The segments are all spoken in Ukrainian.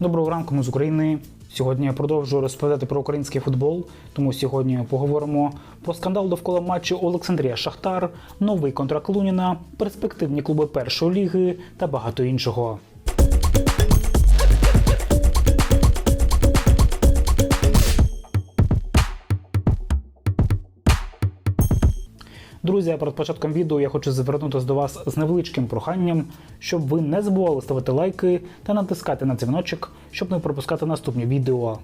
Доброго ранку, ми з України. Сьогодні я продовжую розповідати про український футбол. Тому сьогодні поговоримо про скандал довкола матчу Олександрія Шахтар, новий контракт Луніна, перспективні клуби першої ліги та багато іншого. Друзі, перед початком відео я хочу звернутися до вас з невеличким проханням, щоб ви не забували ставити лайки та натискати на дзвіночок, щоб не пропускати наступні відео.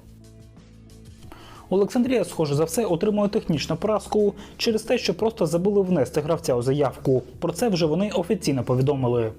Олександрія, схоже за все, отримує технічну поразку через те, що просто забули внести гравця у заявку. Про це вже вони офіційно повідомили.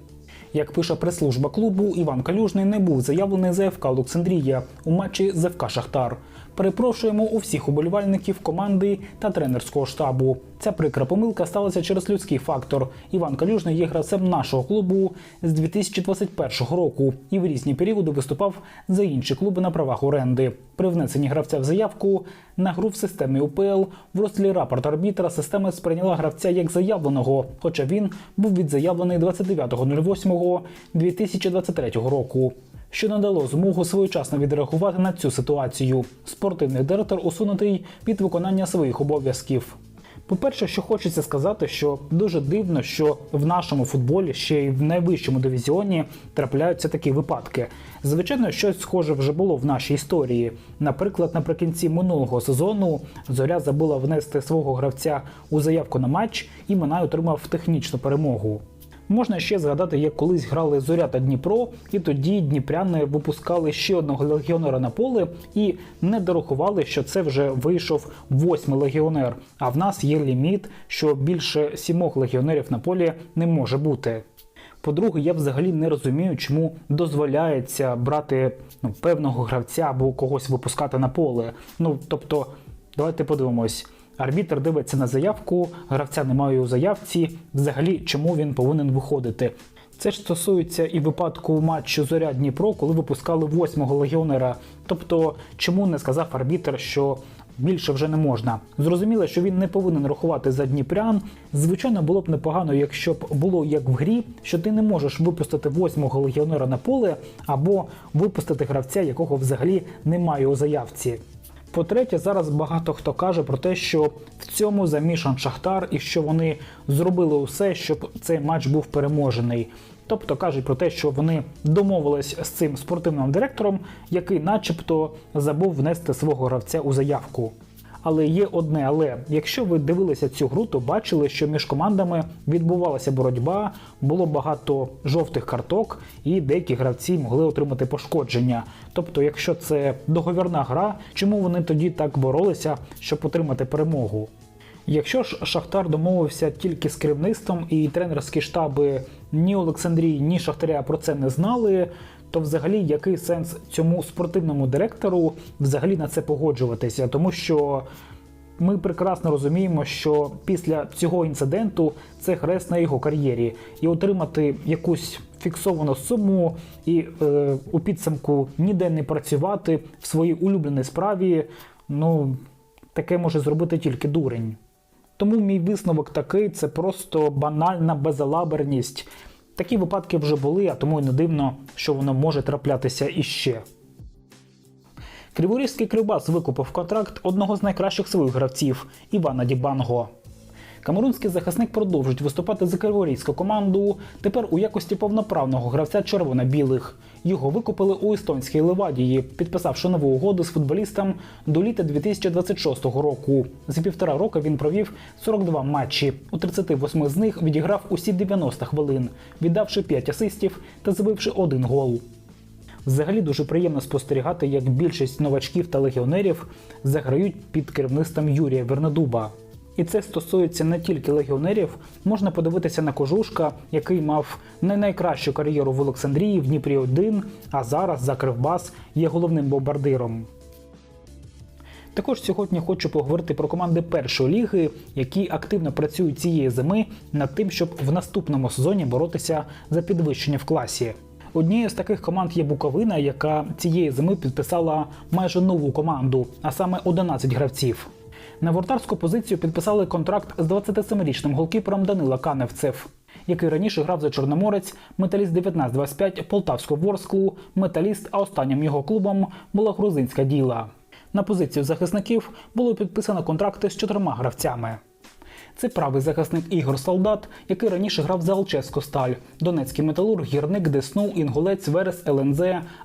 Як пише прес-служба клубу, Іван Калюжний не був заявлений за ФК Олександрія у матчі з ФК Шахтар. Перепрошуємо у всіх уболівальників команди та тренерського штабу. Ця прикра помилка сталася через людський фактор. Іван Калюжний є гравцем нашого клубу з 2021 року і в різні періоди виступав за інші клуби на правах оренди. При внесенні гравця в заявку на гру в системі УПЛ в розділі рапорт арбітра система сприйняла гравця як заявленого, хоча він був відзаявлений 29.08.2023 року що надало змогу своєчасно відреагувати на цю ситуацію. Спортивний директор усунутий під виконання своїх обов'язків. По-перше, що хочеться сказати, що дуже дивно, що в нашому футболі ще й в найвищому дивізіоні трапляються такі випадки. Звичайно, щось схоже вже було в нашій історії. Наприклад, наприкінці минулого сезону зоря забула внести свого гравця у заявку на матч і Минай отримав технічну перемогу. Можна ще згадати, як колись грали Зоря та Дніпро, і тоді дніпряни випускали ще одного легіонера на поле і не дорахували, що це вже вийшов восьмий легіонер. А в нас є ліміт, що більше сімох легіонерів на полі не може бути. По-друге, я взагалі не розумію, чому дозволяється брати ну, певного гравця або когось випускати на поле. Ну тобто, давайте подивимось. Арбітр дивиться на заявку, гравця немає у заявці. Взагалі, чому він повинен виходити? Це ж стосується і випадку матчу Зоря Дніпро, коли випускали восьмого легіонера. Тобто, чому не сказав арбітр, що більше вже не можна? Зрозуміло, що він не повинен рахувати за Дніпрян. Звичайно, було б непогано, якщо б було як в грі, що ти не можеш випустити восьмого легіонера на поле або випустити гравця, якого взагалі немає у заявці. По-третє, зараз багато хто каже про те, що в цьому замішан Шахтар і що вони зробили усе, щоб цей матч був переможений. Тобто кажуть про те, що вони домовились з цим спортивним директором, який, начебто, забув внести свого гравця у заявку. Але є одне, але якщо ви дивилися цю гру, то бачили, що між командами відбувалася боротьба, було багато жовтих карток, і деякі гравці могли отримати пошкодження. Тобто, якщо це договірна гра, чому вони тоді так боролися, щоб отримати перемогу? Якщо ж Шахтар домовився тільки з керівництвом і тренерські штаби ні Олександрії, ні Шахтаря про це не знали, то взагалі який сенс цьому спортивному директору взагалі на це погоджуватися? Тому що ми прекрасно розуміємо, що після цього інциденту це хрест на його кар'єрі, і отримати якусь фіксовану суму і е, у підсумку ніде не працювати в своїй улюбленій справі. Ну таке може зробити тільки дурень. Тому мій висновок такий: це просто банальна безалаберність. Такі випадки вже були, а тому й не дивно, що воно може траплятися іще. Криворізький Кривбас викупив контракт одного з найкращих своїх гравців Івана Дібанго. Камерунський захисник продовжить виступати за криворізьку команду тепер у якості повноправного гравця червоно-білих. Його викупили у естонській Левадії, підписавши нову угоду з футболістом до літа 2026 року. За півтора року він провів 42 матчі. У 38 з них відіграв усі 90 хвилин, віддавши 5 асистів та забивши один гол. Взагалі дуже приємно спостерігати, як більшість новачків та легіонерів заграють під керівництвом Юрія Вернедуба. І це стосується не тільки легіонерів, можна подивитися на Кожушка, який мав не найкращу кар'єру в Олександрії в Дніпрі 1 а зараз за Кривбас є головним бомбардиром. Також сьогодні хочу поговорити про команди першої ліги, які активно працюють цієї зими над тим, щоб в наступному сезоні боротися за підвищення в класі. Однією з таких команд є Буковина, яка цієї зими підписала майже нову команду, а саме 11 гравців. На вратарську позицію підписали контракт з 27-річним голкіпером Данила Каневцев. який раніше грав за Чорноморець, металіст 1925 Полтавського Ворсклу, металіст, а останнім його клубом була грузинська діла. На позицію захисників було підписано контракти з чотирма гравцями. Це правий захисник Ігор Солдат, який раніше грав за Алчевську сталь, Донецький металург, гірник, Десну, Інгулець, Верес, ЛНЗ,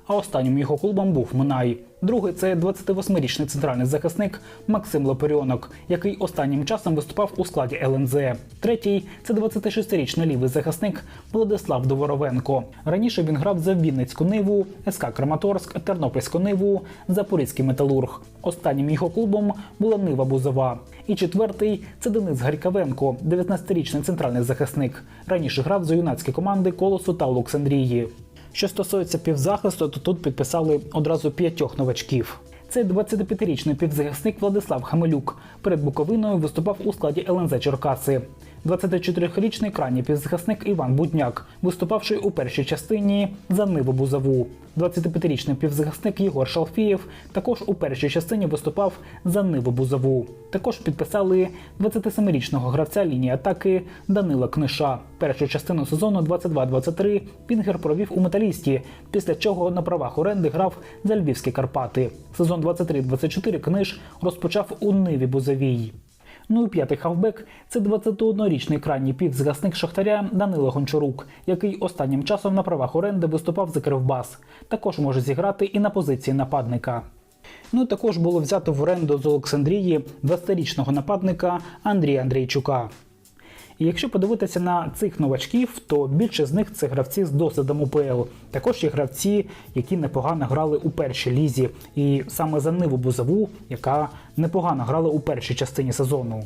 а останнім його клубом був Минай. Другий це 28-річний центральний захисник Максим Лоперіонок, який останнім часом виступав у складі ЛНЗ. Третій це 26-річний лівий захисник Владислав Доворовенко. Раніше він грав за Вінницьку Ниву, СК Краматорськ, Тернопільську Ниву, Запорізький металург. Останнім його клубом була Нива Бузова. І четвертий це Денис Гарькавенко, 19-річний центральний захисник. Раніше грав за юнацькі команди Колосу та Олександрії. Що стосується півзахисту, то тут підписали одразу п'ятьох новачків. Це 25-річний півзахисник Владислав Хамелюк. Перед Буковиною виступав у складі ЛНЗ Черкаси. 24-річний крайній півзахисник Іван Будняк, виступавший у першій частині за Ниву Бузову. 25-річний півзахисник Єгор Шалфієв також у першій частині виступав за Ниву Бузову. Також підписали 27-річного гравця лінії атаки Данила Книша. Першу частину сезону 22-23 Пінгер провів у металісті, після чого на правах оренди грав за Львівські Карпати. Сезон 23-24 Книж розпочав у Ниві Бузовій. Ну і п'ятий хавбек це 21-річний крайній півзгасник Шахтаря Данило Гончарук, який останнім часом на правах оренди виступав за Кривбас. Також може зіграти і на позиції нападника. Ну і також було взято в оренду з Олександрії 20-річного нападника Андрія Андрійчука. І якщо подивитися на цих новачків, то більше з них це гравці з досвідом УПЛ. Також є гравці, які непогано грали у першій лізі, і саме за Ниву Бузову, яка непогано грала у першій частині сезону.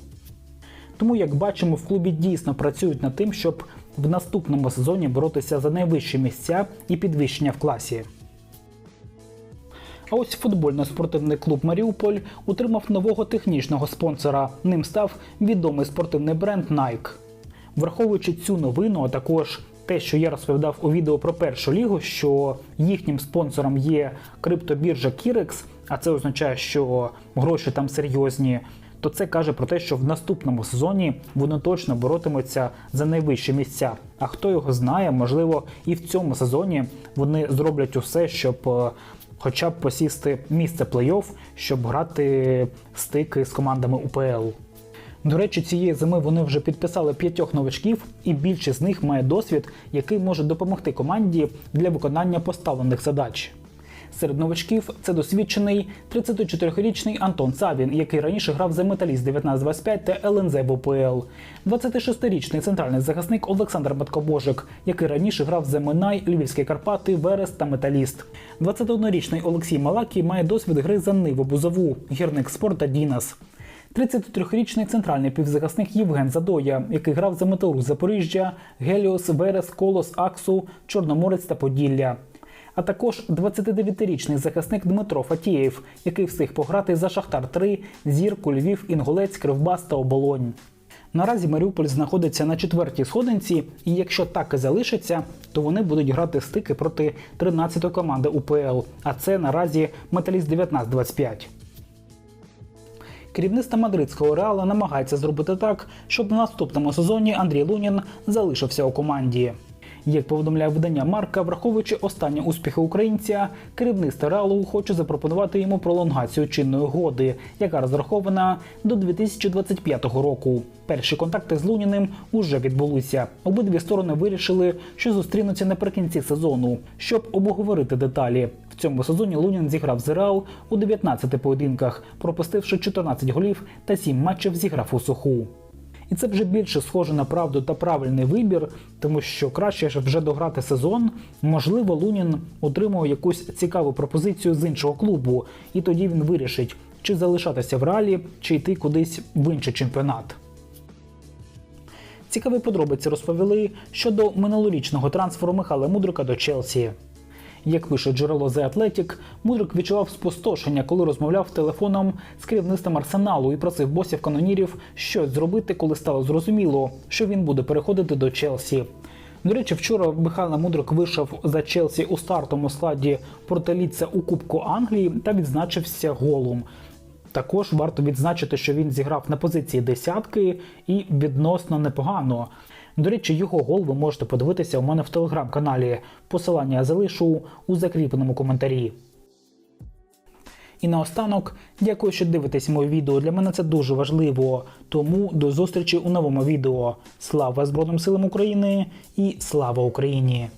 Тому, як бачимо, в клубі дійсно працюють над тим, щоб в наступному сезоні боротися за найвищі місця і підвищення в класі. А ось футбольно-спортивний клуб Маріуполь отримав нового технічного спонсора. Ним став відомий спортивний бренд Nike. Враховуючи цю новину, а також те, що я розповідав у відео про першу лігу, що їхнім спонсором є криптобіржа Kirex, а це означає, що гроші там серйозні. То це каже про те, що в наступному сезоні вони точно боротимуться за найвищі місця. А хто його знає, можливо, і в цьому сезоні вони зроблять усе, щоб е, хоча б посісти місце плей-офф, щоб грати стики з командами УПЛ. До речі, цієї зими вони вже підписали п'ятьох новачків, і більшість з них має досвід, який може допомогти команді для виконання поставлених задач. Серед новачків це досвідчений 34-річний Антон Савін, який раніше грав за металіст 1925 та ЛНЗ в ОПЛ. 26-річний центральний захисник Олександр Маткобожик, який раніше грав за Минай, Львівські Карпати, Верес та Металіст. 21-річний Олексій Малакій має досвід гри за Ниву Бузову, гірник спорт та Дінас. 33-річний центральний півзахисник Євген Задоя, який грав за Металург Запоріжжя, Геліос, Верес, Колос, Аксу, Чорноморець та Поділля. А також 29-річний захисник Дмитро Фатієв, який встиг пограти за Шахтар 3, Зірку, Львів, Інгулець, Кривбас та Оболонь. Наразі Маріуполь знаходиться на четвертій сходинці, і якщо так і залишиться, то вони будуть грати стики проти 13-ї команди УПЛ, а це наразі Металіст 19-25. Керівництво мадридського реала намагається зробити так, щоб в наступному сезоні Андрій Лунін залишився у команді. Як повідомляє видання Марка, враховуючи останні успіхи українця, керівництво реалу хоче запропонувати йому пролонгацію чинної угоди, яка розрахована до 2025 року. Перші контакти з Луніним уже відбулися. Обидві сторони вирішили, що зустрінуться наприкінці сезону, щоб обговорити деталі. В цьому сезоні Лунін зіграв за Реал у 19 поєдинках, пропустивши 14 голів та 7 матчів зіграв у суху. І це вже більше схоже на правду та правильний вибір, тому що краще ж вже дограти сезон. Можливо, Лунін отримав якусь цікаву пропозицію з іншого клубу, і тоді він вирішить, чи залишатися в реалі, чи йти кудись в інший чемпіонат. Цікаві подробиці розповіли щодо минулорічного трансферу Михайла Мудрика до Челсі. Як пише джерело The Athletic, Мудрик відчував спустошення, коли розмовляв телефоном з керівництвом арсеналу і просив босів канонірів щось зробити, коли стало зрозуміло, що він буде переходити до Челсі. До речі, вчора Михайло Мудрик вийшов за Челсі у стартовому складі проти Ліца у Кубку Англії та відзначився голом. Також варто відзначити, що він зіграв на позиції десятки і відносно непогано. До речі, його гол ви можете подивитися у мене в телеграм-каналі. Посилання залишу у закріпленому коментарі. І наостанок, дякую, що дивитесь моє відео. Для мене це дуже важливо. Тому до зустрічі у новому відео. Слава Збройним силам України і слава Україні!